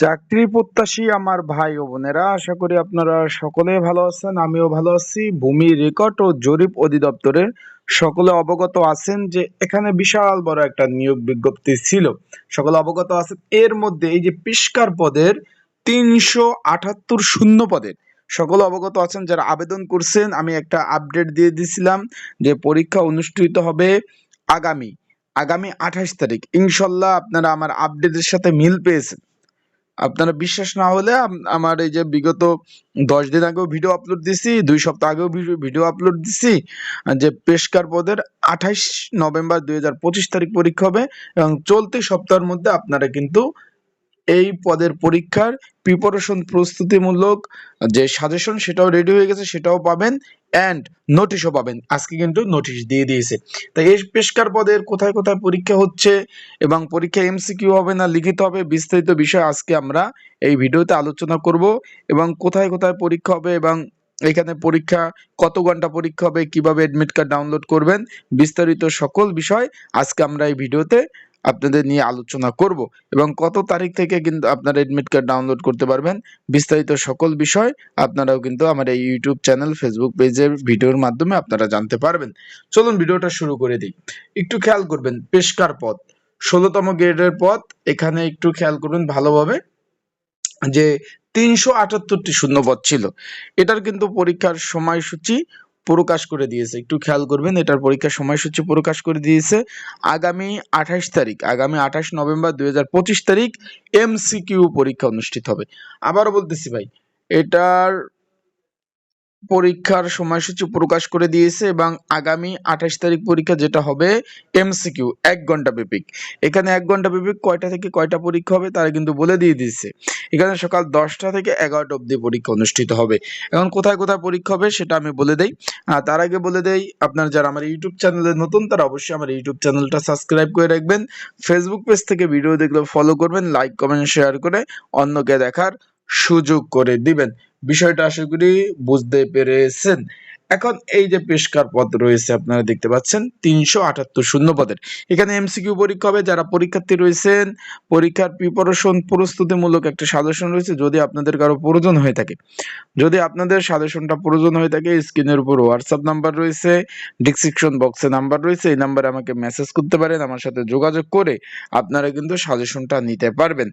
চাকরি প্রত্যাশী আমার ভাই ও বোনেরা, আশা করি আপনারা সকলে ভালো আছেন, আমিও ভালো আছি। ভূমি রেকর্ড ও জরিপ অধিদপ্তরের সকলে অবগত আছেন যে এখানে বিশাল বড় একটা নিয়োগ বিজ্ঞপ্তি ছিল। সকলে অবগত আছেন, এর মধ্যে এই যে পিস্কার পদের তিনশো আটাত্তর শূন্য পদের সকলে অবগত আছেন, যারা আবেদন করছেন, আমি একটা আপডেট দিয়ে দিছিলাম যে পরীক্ষা অনুষ্ঠিত হবে আগামী আগামী আঠাশ তারিখ। ইনশাল্লাহ আপনারা আমার আপডেটের সাথে মিল পেয়েছেন। আপনারা বিশ্বাস না হলে আমার এই যে বিগত দশ দিন আগেও ভিডিও আপলোড দিছি, দুই সপ্তাহ আগেও ভিডিও আপলোড দিছি যে পেশকার পদের আঠাইশ নভেম্বর দুই হাজার পঁচিশ তারিখ পরীক্ষা হবে এবং চলতি সপ্তাহের মধ্যে আপনারা কিন্তু এই পদের পরীক্ষার প্রিপারেশন প্রস্তুতিমূলক যে সাজেশন সেটাও রেডি হয়ে গেছে, সেটাও পাবেন অ্যান্ড নোটিশও পাবেন। আজকে কিন্তু নোটিশ দিয়ে দিয়েছে। তাই এই পেশকার পদের কোথায় কোথায় পরীক্ষা হচ্ছে এবং পরীক্ষা এমসিকিউ হবে না, লিখিত হবে, বিস্তারিত বিষয় আজকে আমরা এই ভিডিওতে আলোচনা করব এবং কোথায় কোথায় পরীক্ষা হবে এবং এখানে পরীক্ষা, কত ঘণ্টা পরীক্ষা হবে, কীভাবে অ্যাডমিট কার্ড ডাউনলোড করবেন, বিস্তারিত সকল বিষয় আজকে আমরা এই ভিডিওতে আপনাদের নিয়ে আলোচনা করব এবং কত তারিখ থেকে কিন্তু আপনারা অ্যাডমিট কার্ড ডাউনলোড করতে পারবেন। বিস্তারিত সকল বিষয় আপনারাও কিন্তু আমার এই ইউটিউব চ্যানেল ফেসবুক পেজের ভিডিওর মাধ্যমে আপনারা জানতে পারবেন। চলুন ভিডিওটা শুরু করে দিই। একটু খেয়াল করবেন, পেশকার পথ। ষোলোতম গ্রেডের পথ, এখানে একটু খেয়াল করবেন ভালোভাবে, যে তিনশো আটাত্তরটি শূন্য শূন্যপদ ছিল। এটার কিন্তু পরীক্ষার সময়সূচি প্রকাশ করে দিয়েছে। একটু খেয়াল করবেন, এটার পরীক্ষার সময়সূচি প্রকাশ করে দিয়েছে আগামী আঠাশ তারিখ। আগামী আঠাশ নভেম্বর দুই হাজার পঁচিশ তারিখ এমসিকিউ পরীক্ষা অনুষ্ঠিত হবে। আবারও বলতেছি ভাই, এটার পরীক্ষার সময়সূচি প্রকাশ করে দিয়েছে এবং আগামী আঠাশ তারিখ পরীক্ষা যেটা হবে এমসিকিউ এক ঘণ্টা ব্যাপিক এখানে এক ঘণ্টা বেপিক কয়টা থেকে কয়টা পরীক্ষা হবে তারা কিন্তু বলে দিয়ে দিয়েছে। এখানে সকাল দশটা থেকে এগারোটা অবধি পরীক্ষা অনুষ্ঠিত হবে। এখন কোথায় কোথায় পরীক্ষা হবে সেটা আমি বলে দেই। তার আগে বলে দেই, আপনার যারা আমার ইউটিউব চ্যানেলে নতুন, তারা অবশ্যই আমার ইউটিউব চ্যানেলটা সাবস্ক্রাইব করে রাখবেন। ফেসবুক পেজ থেকে ভিডিও দেখলে ফলো করবেন লাইক কমেন্ট শেয়ার করে অন্যকে দেখার সুযোগ করে দিবেন। বিষয়টা আশা করি বুঝতে পেরেছেন। এখন এই যে পেশকার পদ রয়েছে আপনারা দেখতে পাচ্ছেন, তিনশো আটাত্তর শূন্য পদের। এখানে এমসিকিউ পরীক্ষা হবে, যারা পরীক্ষার্থী রয়েছেন, পরীক্ষার প্রিপারেশন প্রস্তুতিমূলক একটা সাজেশন রয়েছে, যদি আপনাদের কারও প্রয়োজন হয়ে থাকে। যদি আপনাদের সাজেশনটা প্রয়োজন হয়ে থাকে, স্ক্রিনের উপর হোয়াটসঅ্যাপ নাম্বার রয়েছে ডিসক্রিপশন বক্সে নাম্বার রয়েছে, এই নাম্বারে আমাকে মেসেজ করতে পারেন, আমার সাথে যোগাযোগ করে আপনারা কিন্তু সাজেশনটা নিতে পারবেন।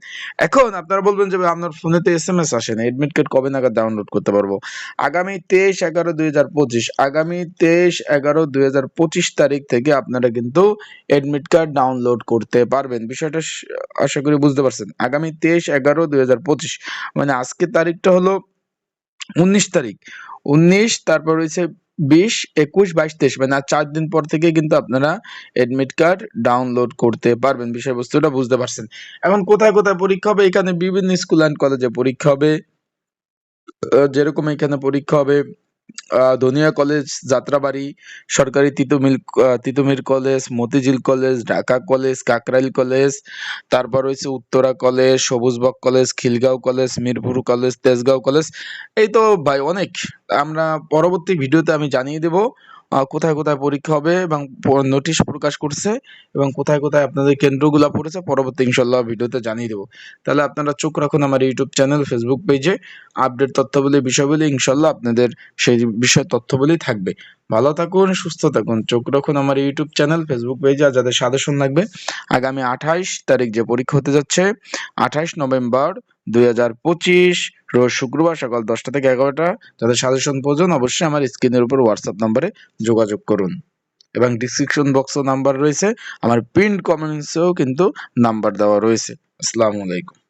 এখন আপনারা বলবেন যে আপনার ফোনেতে এস এম এস আসে না এডমিট কার্ড কবে নাগাদ ডাউনলোড করতে পারব? আগামী তেইশ এগারো দুই হাজার পঁচিশ। আগামী তেইশ এগারো দুই হাজার পঁচিশ তারিখ থেকে আপনারা কিন্তু এডমিট কার্ড ডাউনলোড করতে পারবেন। বিষয়টা আশা করি বুঝতে পারছেন। আগামী তেইশ এগারো দুই হাজার পঁচিশ মানে আজকের তারিখটা হলো উনিশ তারিখ। উনিশ, তারপর রয়েছে বিশ, একুশ, বাইশ, তেইশ মানে আর চার দিন পর থেকে কিন্তু আপনারা এডমিট কার্ড ডাউনলোড করতে পারবেন বিষয়বস্তুটা, বুঝতে পারছেন। এখন কোথায় কোথায় পরীক্ষা হবে? এখানে বিভিন্ন স্কুল অ্যান্ড কলেজে পরীক্ষা হবে। যেরকম এখানে পরীক্ষা হবে ধনিয়া কলেজ, যাত্রাবাড়ি, সরকারি Titumir Titumir college, Motijheel college, Dhaka college, Kakrail college, তারপর রয়েছে Uttara college Sabujbagh college, Khilgaon college, Mirpur college, Tejgaon college. এই তো ভাই, অনেক। আমরা পরবর্তী ভিডিওতে আমি জানিয়ে দেব কোথায় কোথায় পরীক্ষা হবে এবং নোটিশ প্রকাশ করছে এবং কোথায় কোথায় আপনাদের কেন্দ্রগুলো পড়েছে, পরবর্তী ইনশাল্লাহ ভিডিওতে জানিয়ে দেবো। তাহলে আপনারা চোখ রাখুন আমার ইউটিউব চ্যানেল ফেসবুক পেজে আপডেট তথ্যবলী, বিষয়বলী ইনশাল্লাহ আপনাদের সেই বিষয় তথ্যবলী থাকবে। ভালো থাকুন, সুস্থ থাকুন। চোখ রাখুন আমার ইউটিউব চ্যানেল ফেসবুক পেজে আর যাদের সাজেশন লাগবে। আগামী আঠাইশ তারিখ যে পরীক্ষা হতে যাচ্ছে, আঠাইশ নভেম্বর দুই হাজার পঁচিশ। রোজ শুক্রবার সকাল দশটা থেকে এগারোটা, যাদের সাজেশন প্রয়োজন, অবশ্যই আমার স্ক্রিনের উপর হোয়াটসঅ্যাপ নাম্বারে যোগাযোগ করুন। এবং ডিসক্রিপশন বক্সও নাম্বার রয়েছে। আমার প্রিন্ট কমেন্টসেও কিন্তু নাম্বার দেওয়া রয়েছে। আসসালামু আলাইকুম।